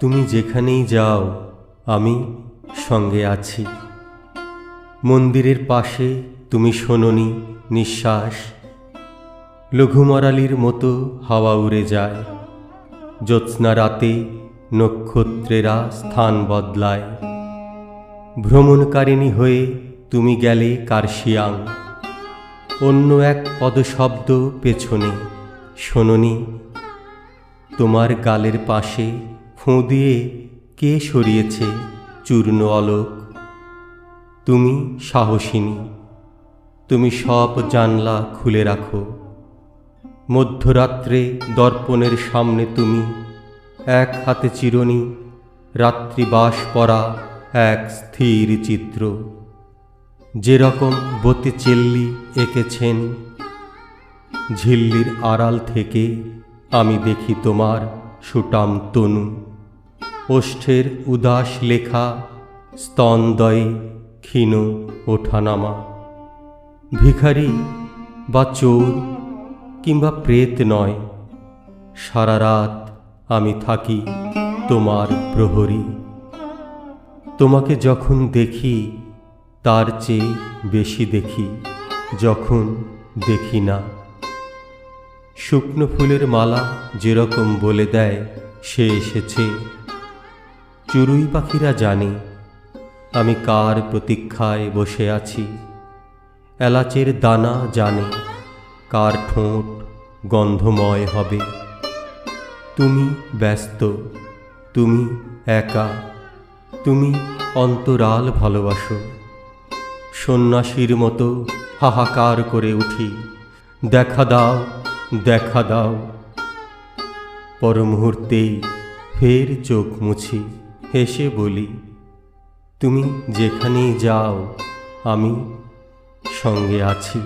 তুমি যেখানেই যাও, আমি সঙ্গে আছি। মন্দিরের পাশে তুমি শোনোনি নিঃশ্বাস। লঘুমরালির মতো হাওয়া উড়ে যায়। জ্যোৎস্না রাতে নক্ষত্রেরা স্থান বদলায়। ভ্রমণকারিণী হয়ে তুমি গেলে কার্শিয়াং। অন্য এক পদশব্দ পেছনে। শোনোনি, তোমার গালের পাশে ফোঁ দিয়ে কে সরিয়েছে চূর্ণ অলোক তুমি সাহসিনী, তুমি সব জানলা খুলে রাখো। মধ্যরাত্রে দর্পণের সামনে তুমি এক হাতে চিরনি রাত্রিবাস পরা এক স্থির চিত্র। যেরকম বতিচেল্লি এঁকেছেন, ঝিল্লির আড়াল থেকে আমি দেখি তোমার সুটাম তনু। ওষ্ঠের উদাস লেখা স্তনদয়ে ক্ষীণ ওঠানামা। ভিখারি বা চোর কিংবা প্রেত নয়, সারা রাত আমি থাকি তোমার প্রহরী। তোমাকে যখন দেখি তার চেয়ে বেশি দেখি, যখন দেখি না। শুকনো ফুলের মালা যেরকম বলে দেয়, সে এসেছে। চড়ুই পাখিরা জানে, আমি কার প্রতীক্ষায় বসে আছি। এলাচের দানা জানে, কার ঠোঁট গন্ধময় হবে। তুমি ব্যস্ত, তুমি একা, তুমি অন্তরাল ভালোবাসো। সন্ন্যাসীর মতো হাহাকার করে উঠি। দেখা দাও দেখা দাও। পর মুহূর্তেই ফের চোখ মুছি, হেসে বলি, তুমি যেখানেই যাও, আমি সঙ্গে আছি।